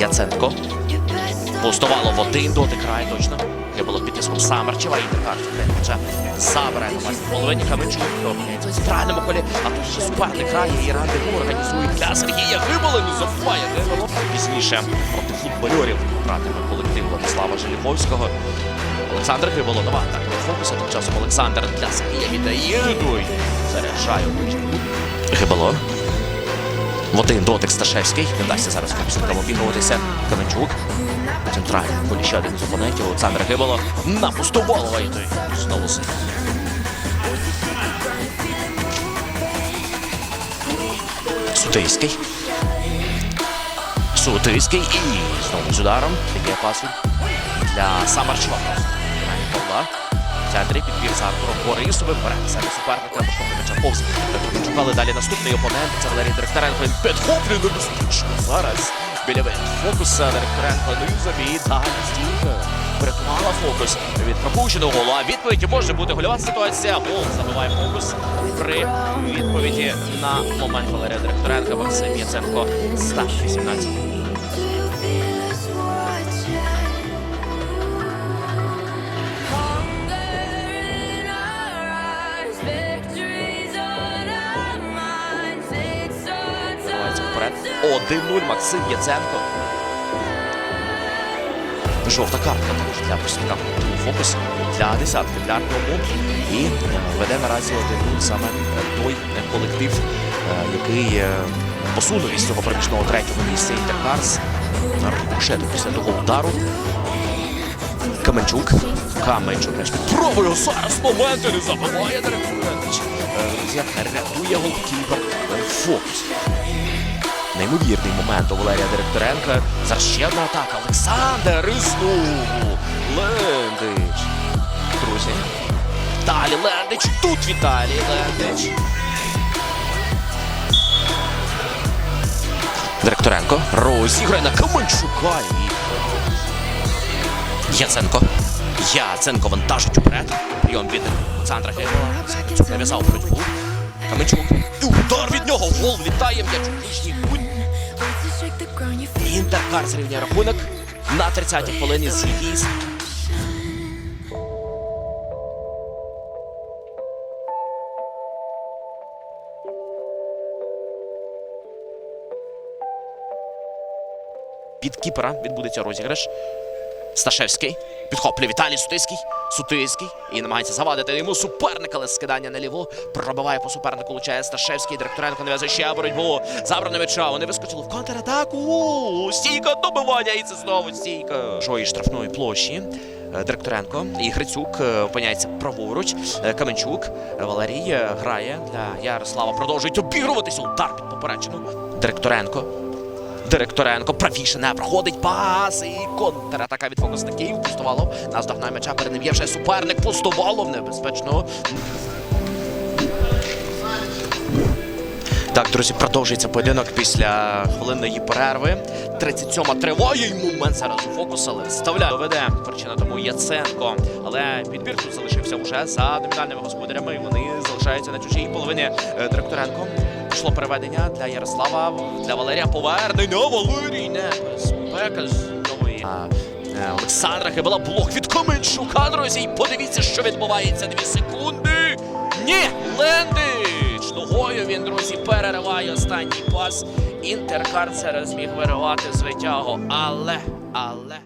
Яценко. Пустувало в один дотик край точно. Не було під тиском Самарчева і тепер М'яча забирає на половині Каменчук. Опиняється в центральному колі. А тут ще суперник грає і Рандеву організує для Сергія Гибола. Не забуває Гиболо. Пізніше проти футбольорів гратиме колектив Владислава Желіховського. Олександр Гиболо нова так від фокуса. Тим часом Олександр для Сергія віддає. У ближній В один дотик Сташевський. Не дасться зараз капсникам обігруватися. Каменчук. Центральний полі ще один із опонентів. Олександр Гиболо на пустоволова і той знову син. Сутийський. Сутийський і знову з ударом. Є пасу для Самарчова. Павла. Центрі підбір за Артуром Борисовим. Бере суперника. М'яча повз. Петрочук, але далі наступний опонент. Це Валерій Директоренко. Підхоплює небезпечно. Зараз біля фокуса Директоренко. Ну і забій. Далі стійка. Врятувала фокус від пропущеного голу. А відповіді може бути гольова ситуація. Гол забиває фокус при відповіді на момент Валерія Директоренка. Максим Яценко. Став 18. 1-0 Максим Яценко. Жовта картка також для колективу фокус для десятки для Артему. І е, веде наразі 1-0 саме той е, колектив, е, який посунув із цього проміжного третього місця Інтеркарс. Рикошету після того удару. Каменчук. Каменчук пробує зараз моменти не забиває Дерекуренич. Друзі, рятує голкіпер фокус. Неймовірний момент у Валерія Директоренка. Зараз ще одна атака. Олександр і знову Лендич. Друзі. Далі Лендич. Тут Віталій Лендич. Директоренко розіграє на Каменчука. Яценко. Яценко вантажить уперед. Прийом від Олександра Геймова. Нав'язав боротьбу. Каменчук. І удар від нього. Гол вітає м'яч у ближній feel Інтеркар зрівняє рахунок на 30-й хвилині з Львівськ. Від кіпера відбудеться розіграш. Сташевський підхоплює Віталій Сутиський. Сутиський і намагається завадити йому суперник, але скидання наліво. Пробиває по супернику, влучає Сташевський. Директоренко нав'язує ще боротьбу. Забрано м'яча. Вони вискочили в контратаку. Стійка добивання. І це знову стійка. Жої штрафної площі. Е, Директоренко і Грицюк е, опиняється праворуч. Е, Каменчук Валерій грає для Ярослава. Продовжують обігруватися. Удар під поперечину. Директоренко. Директоренко правіше не проходить пас і контратака від фокусників. Пустувалов наздогнає м'яча перед ним є вже суперник. Пустувалов небезпечно. Так, друзі, продовжується поєдинок після хвилинної перерви. 37-ма триває і момент зараз у фокус, але вставляє. Доведе причина тому Яценко. Але підбір тут залишився вже за номінальними господарями. І вони залишаються на чужій половині Е, Директоренко. Пішло переведення для Ярослава, для Валерія повернення. Валерій небезпека знову. є. Е, Олександра Хибала блок від Каменчука, друзі. І Подивіться, що відбувається. Дві секунди. Ні, Лендич! Ногою він, друзі, перериває останній пас. Інтеркар це зміг виривати з витягу. Але, але.